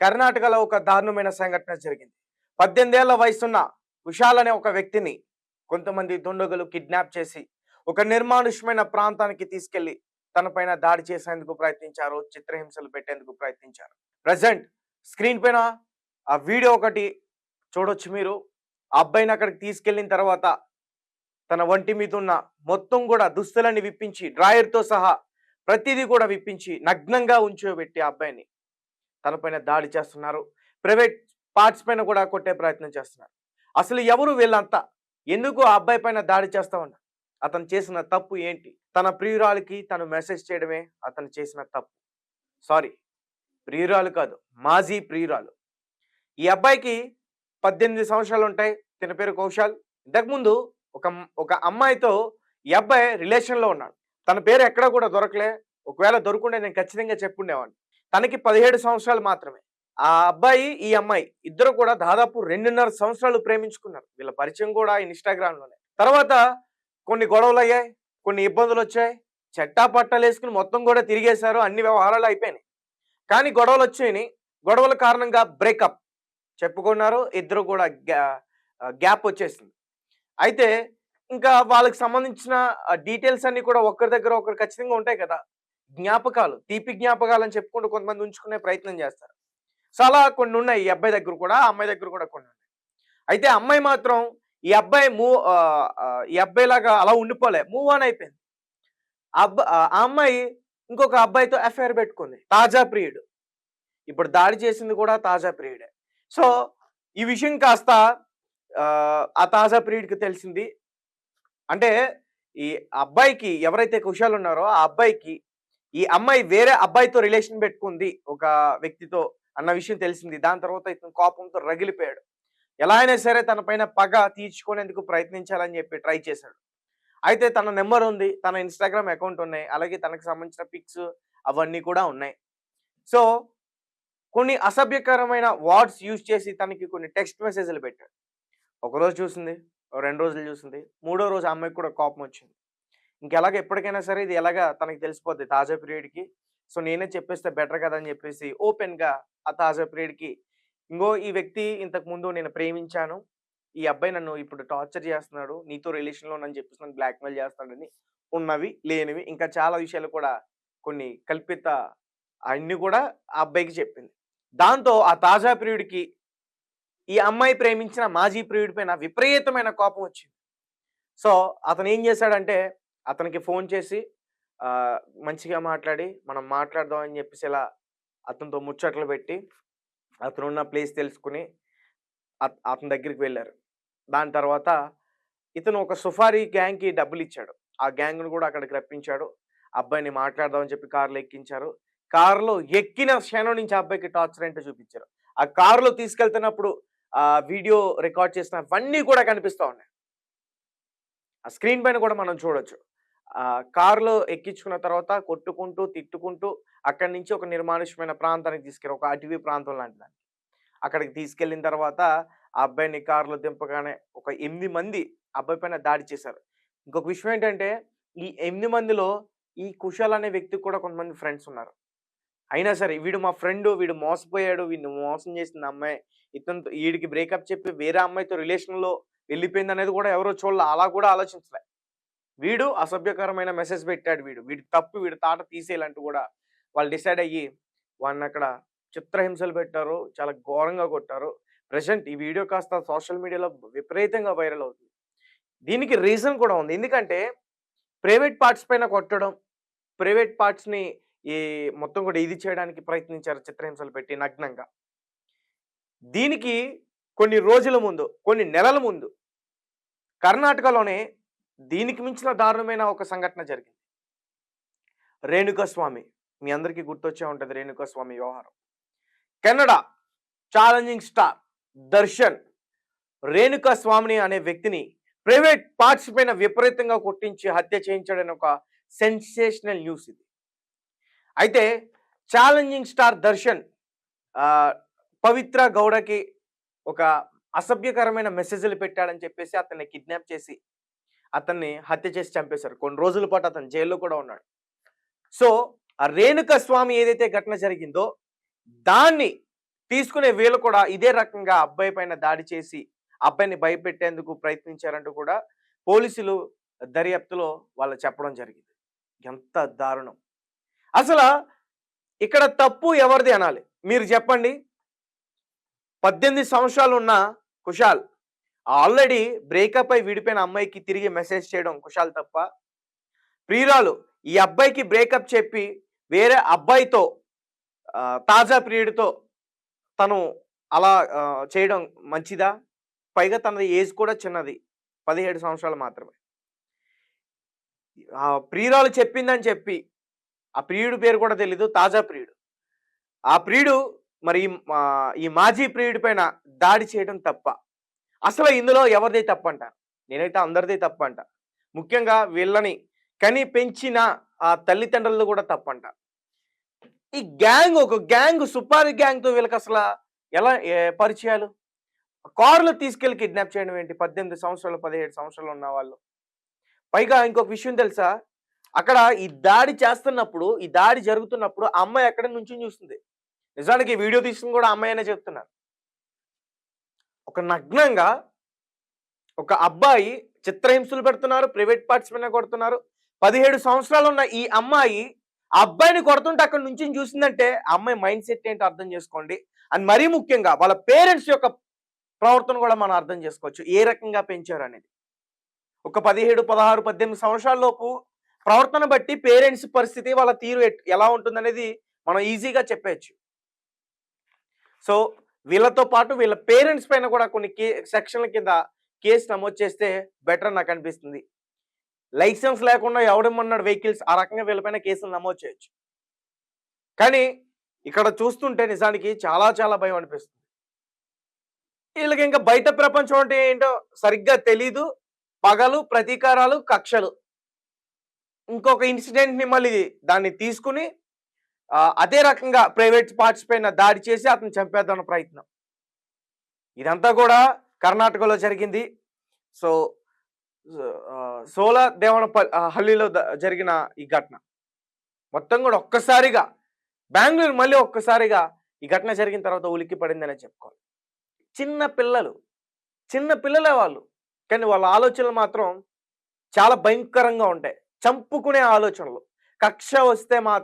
కర్ణాటకలో ఒక దారుణమైన సంఘటన జరిగింది. పద్దెనిమిదేళ్ళ వయసున్న విశాల్ అనే ఒక వ్యక్తిని కొంతమంది దుండగులు కిడ్నాప్ చేసి ఒక నిర్మానుష్యమైన ప్రాంతానికి తీసుకెళ్ళి తనపైన దాడి చేసేందుకు ప్రయత్నించారు చిత్రహింసలు పెట్టేందుకు ప్రయత్నించారు. ప్రజెంట్ స్క్రీన్ పైన ఆ వీడియో ఒకటి చూడొచ్చు మీరు. ఆ అబ్బాయిని అక్కడికి తీసుకెళ్ళిన తర్వాత తన ఒంటి మీద ఉన్న మొత్తం కూడా దుస్తులన్నీ విప్పించి డ్రాయర్తో సహా ప్రతిదీ కూడా విప్పించి నగ్నంగా ఉంచోబెట్టి ఆ అబ్బాయిని. తన పైన దాడి చేస్తున్నారు. ప్రైవేట్ పార్ట్స్ పైన కూడా కొట్టే ప్రయత్నం చేస్తున్నారు. అసలు ఎవరు వీళ్ళంతా? ఎందుకు ఆ అబ్బాయి పైన దాడి చేస్తా ఉన్నారు? అతను చేసిన తప్పు ఏంటి? తన ప్రియురాలకి తను మెసేజ్ చేయడమే అతను చేసిన తప్పు. సారీ ప్రియురాలు కాదు మాజీ ప్రియురాలు. ఈ అబ్బాయికి పద్దెనిమిది సంవత్సరాలు ఉంటాయి. తన పేరు కౌశాల్. ఇంతకుముందు ఒక ఒక అమ్మాయితో ఈ అబ్బాయి రిలేషన్లో ఉన్నాడు. తన పేరు ఎక్కడా కూడా దొరకలే. ఒకవేళ దొరుకుంటే నేను ఖచ్చితంగా చెప్పుండేవాడిని. తనకి పదిహేడు సంవత్సరాలు మాత్రమే. ఆ అబ్బాయి ఈ అమ్మాయి ఇద్దరు కూడా దాదాపు రెండున్నర సంవత్సరాలు ప్రేమించుకున్నారు. వీళ్ళ పరిచయం కూడా ఇన్స్టాగ్రామ్లోనే తర్వాత కొన్ని గొడవలు అయ్యాయి కొన్ని ఇబ్బందులు వచ్చాయి. చెట్టా పట్టాలు వేసుకుని మొత్తం కూడా తిరిగేశారు. అన్ని వ్యవహారాలు అయిపోయినాయి. కానీ గొడవలు వచ్చాయని గొడవల కారణంగా బ్రేకప్ చెప్పుకున్నారు. ఇద్దరు కూడా గ్యాప్ వచ్చేసింది. అయితే ఇంకా వాళ్ళకి సంబంధించిన డీటెయిల్స్ అన్ని కూడా ఒకరి దగ్గర ఒకరు ఖచ్చితంగా ఉంటాయి కదా. జ్ఞాపకాలు తీపి జ్ఞాపకాలు అని చెప్పుకుంటూ కొంతమంది ఉంచుకునే ప్రయత్నం చేస్తారు. సో అలా కొన్ని ఉన్నాయి ఈ అబ్బాయి దగ్గర కూడా ఆ అమ్మాయి దగ్గర కూడా కొన్ని ఉన్నాయి అయితే అమ్మాయి మాత్రం ఈ అబ్బాయి మూవ్ ఈ అబ్బాయి లాగా అలా ఉండిపోలే మూవ్ ఆన్ అయిపోయింది. అబ్బ అబ్బా ఆ అమ్మాయి ఇంకొక అబ్బాయితో ఎఫ్ఐఆర్ పెట్టుకుంది తాజా ప్రియుడు. ఇప్పుడు దాడి చేసింది కూడా తాజా ప్రియుడే. సో ఈ విషయం కాస్త ఆ, ఆ తాజా ప్రియుడికి తెలిసింది. అంటే ఈ అబ్బాయికి ఎవరైతే కుషాలు ఉన్నారో ఆ అబ్బాయికి ఈ అమ్మాయి వేరే అబ్బాయితో రిలేషన్ పెట్టుకుంది ఒక వ్యక్తితో అన్న విషయం తెలిసింది. దాని తర్వాత ఇతను కోపంతో రగిలిపోయాడు. ఎలా అయినా సరే తన పైన పగ తీర్చుకునేందుకు ప్రయత్నించాలని చెప్పి ట్రై చేశాడు. అయితే తన నెంబర్ ఉంది తన ఇన్స్టాగ్రామ్ అకౌంట్ ఉన్నాయి అలాగే తనకు సంబంధించిన పిక్స్ అవన్నీ కూడా ఉన్నాయి. సో కొన్ని అసభ్యకరమైన వర్డ్స్ యూజ్ చేసి తనకి కొన్ని టెక్స్ట్ మెసేజ్లు పెట్టాడు. ఒకరోజు చూసింది రెండు రోజులు చూసింది మూడో రోజు ఆ అమ్మాయికి కూడా కోపం వచ్చింది. ఇంకెలాగ ఎప్పటికైనా సరే ఇది ఎలాగా తనకి తెలిసిపోద్ది తాజా పీరియడ్కి. సో నేనే చెప్పేస్తే బెటర్ కదా అని చెప్పేసి ఓపెన్గా ఆ తాజా పీరియడ్కి. ఇంకో ఈ వ్యక్తి ఇంతకు ముందు నేను ప్రేమించాను. ఈ అబ్బాయి నన్ను ఇప్పుడు టార్చర్ చేస్తున్నాడు. నీతో రిలేషన్లో నన్ను చెప్పేసి నన్ను బ్లాక్మెయిల్ చేస్తాడని ఉన్నవి లేనివి ఇంకా చాలా విషయాలు కూడా కొన్ని కల్పిత అన్ని కూడా ఆ అబ్బాయికి చెప్పింది. దాంతో ఆ తాజా ప్రియుడికి ఈ అమ్మాయి ప్రేమించిన మాజీ ప్రియుడి పైన విపరీతమైన కోపం వచ్చింది. సో అతను ఏం చేశాడంటే అతనికి ఫోన్ చేసి మంచిగా మాట్లాడి మనం మాట్లాడదాం అని చెప్పేసి ఇలా అతనితో ముచ్చట్లు పెట్టి అతను ఉన్న ప్లేస్ తెలుసుకుని అత- అతని దగ్గరికి వెళ్ళారు. దాని తర్వాత ఇతను ఒక సుఫారీ గ్యాంగ్కి డబ్బులు ఇచ్చాడు ఆ గ్యాంగ్ను కూడా అక్కడికి రప్పించాడు. అబ్బాయిని మాట్లాడదామని చెప్పి కారులో ఎక్కించారు. కారులో ఎక్కిన క్షణం నుంచి అబ్బాయికి టార్చర్ ఏంటో చూపించారు. ఆ కారులో తీసుకెళ్తున్నప్పుడు ఆ వీడియో రికార్డ్ చేసిన అవన్నీ కూడా కనిపిస్తూ ఉన్నాయి. ఆ స్క్రీన్ పైన కూడా మనం చూడొచ్చు. కారులో ఎక్కించుకున్న తర్వాత కొట్టుకుంటూ తిట్టుకుంటూ అక్కడి నుంచి ఒక నిర్మానుష్యమైన ప్రాంతానికి తీసుకెళ్ళి ఒక అటవీ ప్రాంతం లాంటి దానికి. అక్కడికి తీసుకెళ్ళిన తర్వాత ఆ అబ్బాయిని కారులో దింపగానే ఒక ఎనిమిది మంది అబ్బాయి పైన దాడి చేశారు. ఇంకొక విషయం ఏంటంటే ఈ ఎనిమిది మందిలో ఈ కుషాల్ అనే వ్యక్తికి కూడా కొంతమంది ఫ్రెండ్స్ ఉన్నారు. అయినా సరే వీడు మా ఫ్రెండ్ వీడు మోసపోయాడు వీడిని మోసం చేసిన అమ్మాయి. ఇతను వీడికి బ్రేకప్ చెప్పి వేరే అమ్మాయితో రిలేషన్లో వెళ్ళిపోయింది అనేది కూడా ఎవరో చూడాల. అలా కూడా ఆలోచించలే. వీడు అసభ్యకరమైన మెసేజ్ పెట్టాడు వీడు. వీడి తప్పు వీడి తాట తీసేయాలంటూ కూడా వాళ్ళు డిసైడ్ అయ్యి వాడిని అక్కడ చిత్రహింసలు పెట్టారు చాలా ఘోరంగా కొట్టారు. ప్రజెంట్ ఈ వీడియో కాస్త సోషల్ మీడియాలో విపరీతంగా వైరల్ అవుతుంది. దీనికి రీజన్ కూడా ఉంది. ఎందుకంటే ప్రైవేట్ పార్ట్స్ పైన కొట్టడం ప్రైవేట్ పార్ట్స్ని ఈ మొత్తం కూడా ఇది చేయడానికి ప్రయత్నించారు చిత్రహింసలు పెట్టి నగ్నంగా. దీనికి కొన్ని రోజుల ముందు కొన్ని నెలల ముందు కర్ణాటకలోనే దీనికి మించిన దారుణమైన ఒక సంఘటన జరిగింది. రేణుకాస్వామి మీ అందరికీ గుర్తొచ్చే ఉంటుంది రేణుకాస్వామి వ్యవహారం. కెనడా ఛాలెంజింగ్ స్టార్ దర్శన్ రేణుకా స్వామిని అనే వ్యక్తిని ప్రైవేట్ పార్ట్స్ పైన విపరీతంగా కొట్టించి హత్య చేయించాడని ఒక సెన్సేషనల్ న్యూస్ ఇది. అయితే ఛాలెంజింగ్ స్టార్ దర్శన్ పవిత్ర గౌడకి ఒక అసభ్యకరమైన మెసేజ్లు పెట్టాడని చెప్పేసి అతన్ని కిడ్నాప్ చేసి అతన్ని హత్య చేసి చంపేశారు. కొన్ని రోజుల పాటు అతను జైల్లో కూడా ఉన్నాడు. సో ఆ రేణుక స్వామి ఏదైతే ఘటన జరిగిందో దాన్ని తీసుకునే వీళ్ళు కూడా ఇదే రకంగా అబ్బాయి పైన దాడి చేసి అబ్బాయిని భయపెట్టేందుకు ప్రయత్నించారంటూ కూడా పోలీసులు దర్యాప్తులో వాళ్ళు చెప్పడం జరిగింది. ఎంత దారుణం. అసలు ఇక్కడ తప్పు ఎవరిది అనాలి? మీరు చెప్పండి. పద్దెనిమిది సంవత్సరాలు ఉన్న కుషాల్ ఆల్రెడీ బ్రేకప్ అయి విడిపోయిన అమ్మాయికి తిరిగి మెసేజ్ చేయడం కుషాల్ తప్ప. ప్రియురాలు ఈ అబ్బాయికి బ్రేకప్ చెప్పి వేరే అబ్బాయితో తాజా ప్రియుడితో తను అలా చేయడం మంచిదా? పైగా తనది ఏజ్ కూడా చిన్నది పదిహేడు సంవత్సరాలు మాత్రమే. ఆ ప్రియురాలు చెప్పిందని చెప్పి ఆ ప్రియుడు పేరు కూడా తెలీదు తాజా ప్రియుడు. ఆ ప్రియుడు మరి మా- ఈ మాజీ ప్రియుడి పైన దాడి చేయడం తప్ప. అసలు ఇందులో ఎవరిది తప్పంట? నేనైతే అందరిది తప్పంట. ముఖ్యంగా వీళ్ళని కని పెంచిన ఆ తల్లిదండ్రులు కూడా తప్పంట. ఈ గ్యాంగ్ ఒక గ్యాంగ్ సుపారి గ్యాంగ్తో వీళ్ళకి అసలు ఎలా ఏ పరిచయాలు? కారులో తీసుకెళ్ళి కిడ్నాప్ చేయడం ఏంటి? పద్దెనిమిది సంవత్సరాలు పదిహేడు సంవత్సరాలు ఉన్న వాళ్ళు. పైగా ఇంకొక విషయం తెలుసా? అక్కడ ఈ దాడి చేస్తున్నప్పుడు ఈ దాడి జరుగుతున్నప్పుడు ఆ అమ్మాయి ఎక్కడి నుంచి చూస్తుంది? నిజానికి వీడియో తీసుకుని కూడా అమ్మాయి అనే చెప్తున్నారు. ఒక నగ్నంగా ఒక అబ్బాయి చిత్రహింసలు పెడుతున్నారు ప్రైవేట్ పార్ట్స్ మీద కొడుతున్నారు. పదిహేడు సంవత్సరాలు ఉన్న ఈ అమ్మాయి ఆ అబ్బాయిని కొడుతుంటే అక్కడ నుంచి చూసిందంటే అమ్మాయి మైండ్ సెట్ ఏంటో అర్థం చేసుకోండి. అండ్ మరీ ముఖ్యంగా వాళ్ళ పేరెంట్స్ యొక్క ప్రవర్తన కూడా మనం అర్థం చేసుకోవచ్చు. ఏ రకంగా పెంచారు అనేది. ఒక పదిహేడు పదహారు పద్దెనిమిది సంవత్సరాలలోపు ప్రవర్తన బట్టి పేరెంట్స్ పరిస్థితి వాళ్ళ తీరు ఎలా ఉంటుందనేది మనం ఈజీగా చెప్పేయచ్చు. సో వీళ్ళతో పాటు వీళ్ళ పేరెంట్స్ పైన కూడా కొన్ని కే సెక్షన్ల కింద కేసు నమోదు చేస్తే బెటర్ నాకు అనిపిస్తుంది. లైసెన్స్ లేకుండా ఎవడమన్నాడు వెహికల్స్ ఆ రకంగా వీళ్ళపైన కేసులు నమోదు చేయొచ్చు. కానీ ఇక్కడ చూస్తుంటే నిజానికి చాలా చాలా భయం అనిపిస్తుంది. వీళ్ళకి ఇంకా బయట ప్రపంచం అంటే ఏంటో సరిగ్గా తెలీదు. పగలు ప్రతీకారాలు కక్షలు. ఇంకొక ఇన్సిడెంట్ని మళ్ళీ దాన్ని తీసుకుని అదే రకంగా ప్రైవేట్ పార్ట్స్ పైన దాడి చేసి అతను చంపేద్దాం ప్రయత్నం. ఇదంతా కూడా కర్ణాటకలో జరిగింది. సో సోల దేవనపల్లి దేవన హల్లీలో జరిగిన ఈ ఘటన. మొత్తం కూడా ఒక్కసారిగా బెంగళూరు మళ్ళీ ఒక్కసారిగా ఈ ఘటన జరిగిన తర్వాత ఉలిక్కి పడిందనే చెప్పుకోవాలి. చిన్న పిల్లలు చిన్న పిల్లలే వాళ్ళు. కానీ వాళ్ళ ఆలోచనలు మాత్రం చాలా భయంకరంగా ఉంటాయి. చంపుకునే ఆలోచనలు. కక్ష వస్తే మాత్రం